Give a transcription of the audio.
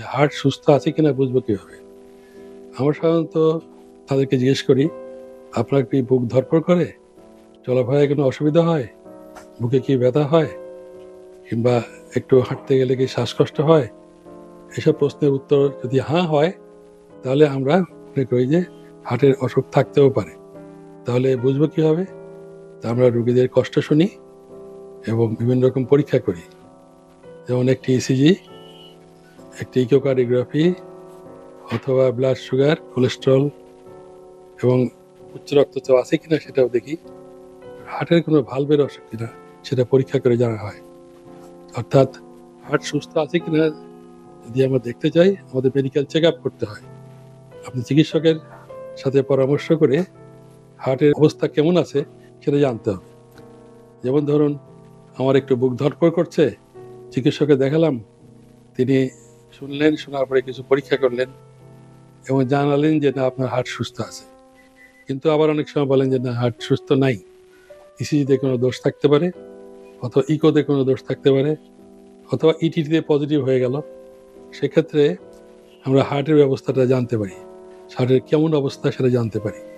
যে হার্ট সুস্থ আছে কিনা বুঝব কীভাবে? আমরা সাধারণত তাদেরকে জিজ্ঞেস করি, আপনার কি বুক ধরপড় করে? চলাফেরায় কোনো অসুবিধা হয়? বুকে কি ব্যথা হয়? কিংবা একটু হাঁটতে গেলে কি শ্বাসকষ্ট হয়? এসব প্রশ্নের উত্তর যদি হ্যাঁ হয়, তাহলে আমরা মনে করি যে হার্টের অসুখ থাকতেও পারে। তাহলে বুঝব কীভাবে? তা আমরা রুগীদের কষ্ট শুনি এবং বিভিন্ন রকম পরীক্ষা করি। যেমন একটি ইসিজি একটি ইকোকার্ডিওগ্রাফি অথবা ব্লাড সুগার, কোলেস্ট্রল এবং উচ্চ রক্তচাপ আছে কিনা সেটাও দেখি। হার্টের কোনো ভালভের অসুখ কিনা সেটা পরীক্ষা করে জানা হয়। অর্থাৎ হার্ট সুস্থ আছে কিনা যদি আমরা দেখতে চাই, আমাদের মেডিকেল চেক আপ করতে হয়। আপনি চিকিৎসকের সাথে পরামর্শ করে হার্টের অবস্থা কেমন আছে সেটা জানতে হবে। যেমন ধরুন, আমার একটু বুক ধরপড় করছে, চিকিৎসকে দেখালাম, তিনি শুনলেন, শোনার পরে কিছু পরীক্ষা করলেন এবং জানালেন যে না, আপনার হার্ট সুস্থ আছে। কিন্তু আবার অনেক সময় বলেন যে না, হার্ট সুস্থ নাই। ইসিজিতে কোনো দোষ থাকতে পারে, অথবা ইকোতে কোনো দোষ থাকতে পারে, অথবা ইটিতে পজিটিভ হয়ে গেল। সেক্ষেত্রে আমরা হার্টের ব্যবস্থাটা জানতে পারি। হার্টের কেমন অবস্থা সেটা জানতে পারি।